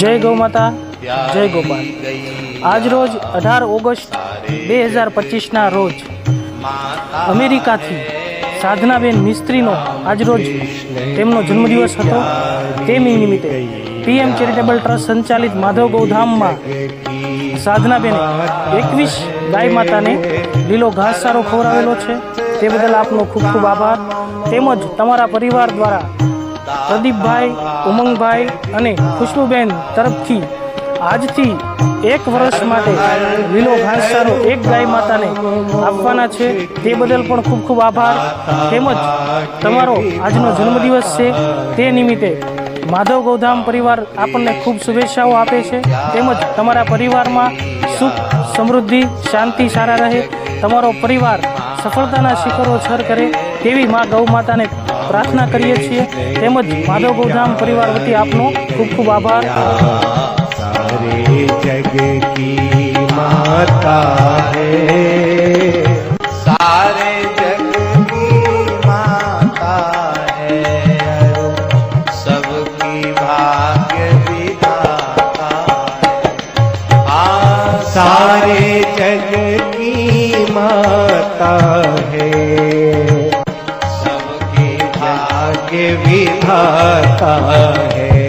જય ગૌ માતા, જય ગોપાલ આજ રોજ અઢાર ઓગસ્ટ બે હજાર પચીસના રોજ અમેરિકાથી સાધનાબેન મિસ્ત્રીનો આજરોજ તેમનો જન્મદિવસ હતો. તે નિમિત્તે પીએમ ચેરિટેબલ ટ્રસ્ટ સંચાલિત માધવ ગૌધામમાં સાધનાબેને એકવીસ ગાય માતાને લીલો ઘાસ સારો ખવડાવેલો છે. તે બદલ આપનો ખૂબ ખૂબ આભાર. તેમજ તમારા પરિવાર દ્વારા પ્રદીપભાઈ, ઉમંગભાઈ અને ખુશ્બુબેન તરફથી આજથી એક વર્ષ માટે લીલો ઘાસચારો એક ગાય માતાને આપવાના છે. તે બદલ પણ ખૂબ ખૂબ આભાર. તેમજ તમારો આજનો જન્મદિવસ છે તે નિમિત્તે માધવ ગૌધામ પરિવાર આપણને ખૂબ શુભેચ્છાઓ આપે છે. તેમજ તમારા પરિવારમાં સુખ, સમૃદ્ધિ, શાંતિ, સારા રહે. તમારો પરિવાર સફળતાના શિખરો સર કરે તેવી મા ગૌ માતાને પ્રાર્થના કરીએ છીએ. તેમજ માધવ ગૌધામ પરિવાર વતી આપનો ખૂબ ખૂબ આભાર. જગ કી ભાગ્ય વિધાતા આ સારે माता है सबके भाग्य विधाता है